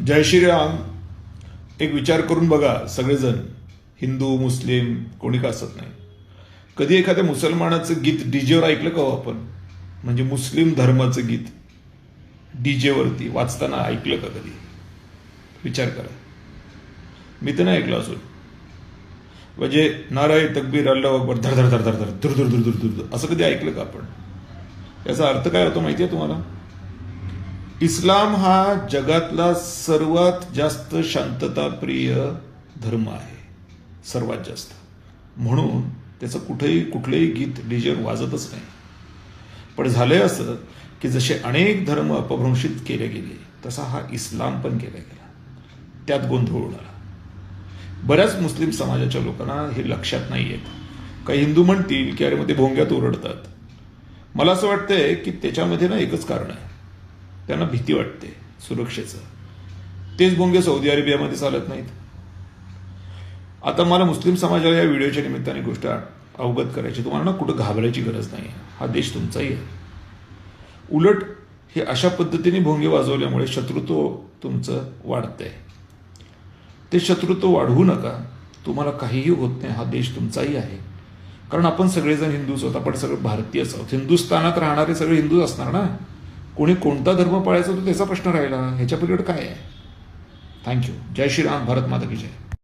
जय श्रीराम. एक विचार करून बघा सगळेजण. हिंदू मुस्लिम कोणी का असत नाही. कधी एखाद्या मुसलमानाचं गीत डीजेवर ऐकलं का हो आपण? म्हणजे मुस्लिम धर्माचं गीत डीजेवरती वाचताना ऐकलं का कधी? विचार करा. मी तर नाही ऐकलं असून म्हणजे नाराय तकबीर अल्लाह अकबर धर धर धर धर धर धुर धुर धुर धुर धुर असं कधी ऐकलं का आपण? याचा अर्थ काय होतो माहिती आहे तुम्हाला? इस्लाम हा जगातला सर्वात जास्त शांतताप्रिय धर्म आहे. सर्वात जास्त. म्हणून त्याचं कुठेही कुठलंही गीत डिजन वाजतच नाही. पण झालंय असं की जसे अनेक धर्म अपभ्रंशित केले गेले तसा हा इस्लाम पण केला गेला. त्यात गोंधळ उडाला. बऱ्याच मुस्लिम समाजाच्या लोकांना हे लक्षात नाही येत काही हिंदू म्हणतील की अरे मग ते भोंग्यात ओरडतात. मला असं वाटतंय की त्याच्यामध्ये ना एकच कारण आहे. त्यांना भीती वाटते सुरक्षेचं. तेच भोंगे सौदी अरेबियामध्ये चालत नाहीत. आता मला मुस्लिम समाजाला या व्हिडिओच्या निमित्ताने गोष्ट अवगत करायची तुम्हाला ना कुठं घाबरायची गरज नाही हा देश तुमचाही आहे. उलट हे अशा पद्धतीने भोंगे वाजवल्यामुळे शत्रुत्व तुमचं वाढतंय. ते शत्रुत्व वाढवू नका. तुम्हाला काहीही होत नाही. हा देश तुमचाही आहे. कारण आपण सगळेजण हिंदूच आहोत. आपण सगळे भारतीयच आहोत. हिंदुस्थानात राहणारे सगळे हिंदूच असणार ना? कोणी कोणता धर्म पाळायचा तो त्याचा प्रश्न राहिला. ह्याच्या पलीकडे काय आहे? थँक्यू जय श्रीराम भारत माता की जय.